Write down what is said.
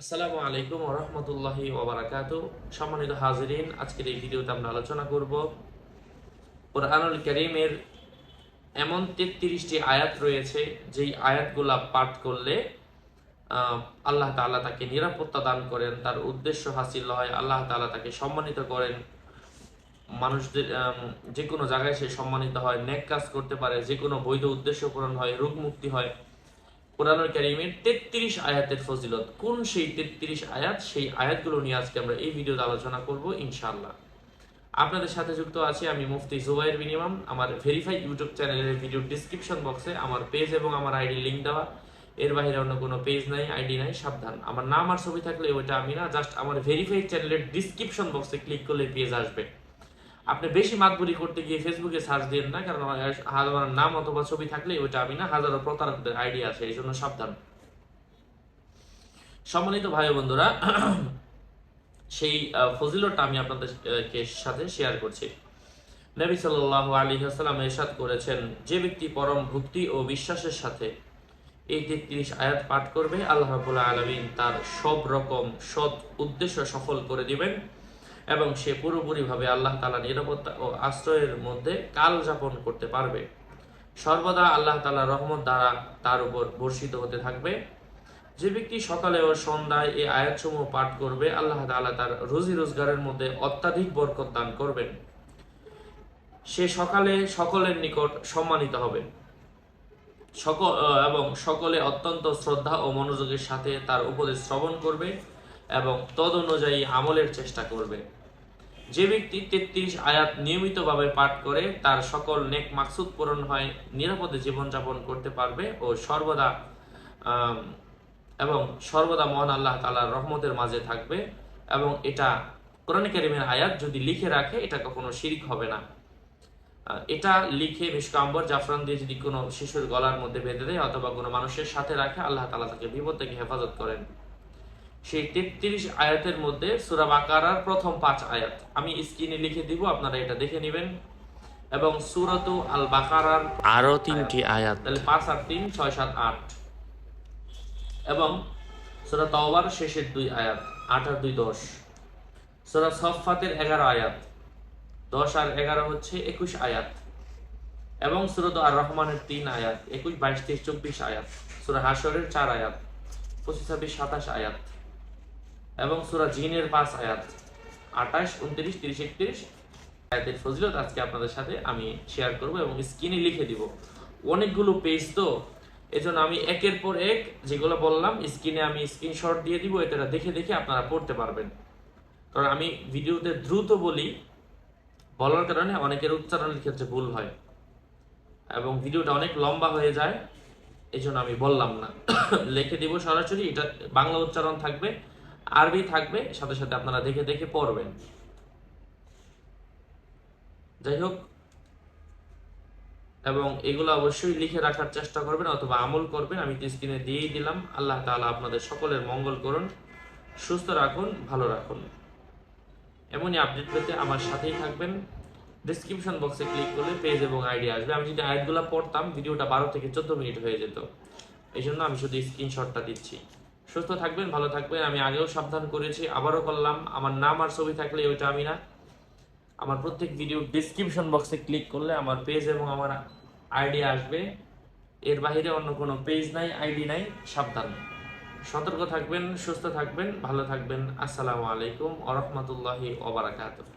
আসসালামু আলাইকুম রহমতুল্লাহি ওবরাকাত সম্মানিত হাজিরিন, আজকের এই ভিডিওতে আমরা আলোচনা করব কোরআনুল করিমের এমন তেত্রিশটি আয়াত রয়েছে, যেই আয়াতগুলা পাঠ করলে আল্লাহ তাআলা তাকে নিরাপত্তা দান করেন, তার উদ্দেশ্য হাসিল হয়, আল্লাহ তাআলা তাকে সম্মানিত করেন। মানুষদের যে কোনো জায়গায় সে সম্মানিত হয়, নেক কাজ করতে পারে, যে কোনো বৈধ উদ্দেশ্য পূরণ হয়, রোগ মুক্তি হয়। কোরআনুল কারিমের তেত্রিশ আয়াতের ফজিলত। কোন সেই তেত্রিশ আয়াত? সেই আয়াতগুলো নিয়ে আজকে আমরা এই ভিডিওতে আলোচনা করব ইনশাআল্লাহ। আপনাদের সাথে যুক্ত আছি আমি মুফতি জুবাইর বিনিমাম আমার ভেরিফাইড ইউটিউব চ্যানেলের ভিডিও ডিসক্রিপশন বক্সে আমার পেজ এবং আমার আইডি লিঙ্ক দেওয়া। এর বাইরে অন্য কোনো পেজ নাই আইডি নাই, সাবধান। আমার নাম আর ছবি থাকলে ওইটা আমি না জাস্ট আমার ভেরিফাইড চ্যানেলের ডিসক্রিপশন বক্সে ক্লিক করলে পেজ আসবে। আপনি বেশি মাতবুরি করতে গিয়ে ফেসবুকে সার্চ দিন না কারণ আমার নাম অথবা ছবি থাকলে ওইটা আমি না হাজারো প্রতারকদের আইডি আছে এই জন্য সাবধান। সম্মানিত ভাই বন্ধুরা সেই আহ, ফজিলতটা আমি আপনাদের সাথে শেয়ার করছি। নবী সাল্লাল্লাহু আলাইহি ওয়াসাল্লাম ইরশাদ করেছেন যে ব্যক্তি পরম ভক্তি ও বিশ্বাসের সাথে এই তেত্রিশ আয়াত পাঠ করবে আল্লাহ রাব্বুল আলামিন তার সব রকম সৎ উদ্দেশ্য সফল করে দিবেন। এবং সে পুরোপুরিভাবে আল্লাহ তালা নিরাপত্তা ও আশ্রয়ের মধ্যে কাল যাপন করতে পারবে। সর্বদা আল্লাহ তালা রহমত দ্বারা তার উপর বর্ষিত হতে থাকবে। যে ব্যক্তি সকালে ও সন্ধ্যায় এই আয়াতসমূহ পাঠ করবে, আল্লাহ তালা তার রুজি রোজগারের মধ্যে অত্যাধিক বরকত দান করবেন। সে সকালে সকলের নিকট সম্মানিত হবে। সকল, এবং সকলে অত্যন্ত শ্রদ্ধা ও মনোযোগের সাথে তার উপদেশ শ্রবণ করবে। এবং তদ অনুযায়ী আমলের চেষ্টা করবে। যে ব্যক্তি তেত্রিশ আয়াত নিয়মিতভাবে পাঠ করে, তার সকল নেক মাকসুদ পূরণ হয়, নিরাপদে জীবনযাপন করতে পারবে ও সর্বদা এবং সর্বদা মহান আল্লাহ তালার রহমতের মাঝে থাকবে এবং এটা কোরআন কারিমের আয়াত যদি লিখে রাখে, এটা কখনো শিরিক হবে না। এটা লিখে মিসকাম্বর জাফরান দিয়ে যদি কোনো শিশুর গলার মধ্যে বেঁধে দেয় অথবা কোনো মানুষের সাথে রাখে, আল্লাহ তালা তাকে বিপদ থেকে হেফাজত করেন। সেই তেত্রিশ আয়াতের মধ্যে সুরা বাকারার প্রথম পাঁচ আয়াত। আমি স্ক্রিনে লিখে দিব আপনারা এটা দেখে নেবেন। এবং সুরাতু আল বাকারার আরও তিনটি আয়াত। তাহলে পাঁচ আর তিন ছয় সাত আট। এবং সুরা তওবার শেষের দুই আয়াত আট আর দুই দশ। সুরা সফাতের এগারো আয়াত। দশ আর এগারো হচ্ছে একুশ আয়াত। এবং সুরত আর রহমানের তিন আয়াত একুশ বাইশ তেইশ চব্বিশ আয়াত। সুরা হাসরের চার আয়াত পঁচিশ ছাব্বিশ সাতাশ আয়াত। এবং সুরা জিনের পাঁচ আয়াত। আঠাশ, উনত্রিশ, তিরিশ, একত্রিশ আয়াতের ফজিলত আজকে আপনাদের সাথে আমি শেয়ার করব এবং স্ক্রিনে লিখে দিব। অনেকগুলো পেজ তো, এজন্য আমি একের পর এক যেগুলো বললাম স্ক্রিনে আমি স্ক্রিনশট দিয়ে দিব এটা দেখে দেখে আপনারা পড়তে পারবেন। কারণ আমি ভিডিওতে দ্রুত বলি, বলার কারণে অনেকের উচ্চারণের ক্ষেত্রে ভুল হয় এবং ভিডিওটা অনেক লম্বা হয়ে যায় এই জন্য আমি বললাম না। লিখে দিব সরাসরি, এটা বাংলা উচ্চারণ থাকবে। আরবি থাকবে, সাথে সাথে আপনারা দেখে দেখে পড়বেন। যাই হোক, এবং এগুলো অবশ্যই লিখে রাখার চেষ্টা করবেন অথবা আমল করবেন। আমি তো স্ক্রিনে দিয়েই দিলাম। আল্লাহ তাআলা আপনাদের সকলের মঙ্গল করুন, সুস্থ রাখুন, ভালো রাখুন। এমনই আপডেট পেতে আমার সাথেই থাকবেন। ডিসক্রিপশন বক্সে ক্লিক করলে পেজ এবং আইডি আসবে। আমি যদি আয়াতগুলো পড়তাম, ভিডিওটা বারো থেকে চোদ্দ মিনিট হয়ে যেত। এই জন্য আমি শুধু স্ক্রিনশটটা দিচ্ছি। সুস্থ থাকবেন, ভালো থাকবেন। আমি আগেও সাবধান করেছি, আবারও করলাম। আমার নাম আর ছবি থাকলে ওইটা আমি না। আমার প্রত্যেক ভিডিও ডিসক্রিপশন বক্সে ক্লিক করলে আমার পেজ এবং আমার আইডি আসবে। এর বাইরে অন্য কোনো পেজ নাই আইডি নাই, সাবধান। সতর্ক থাকবেন, সুস্থ থাকবেন, ভালো থাকবেন। আসসালামু আলাইকুম ওরহমতুল্লাহি ওবরাকাতুহ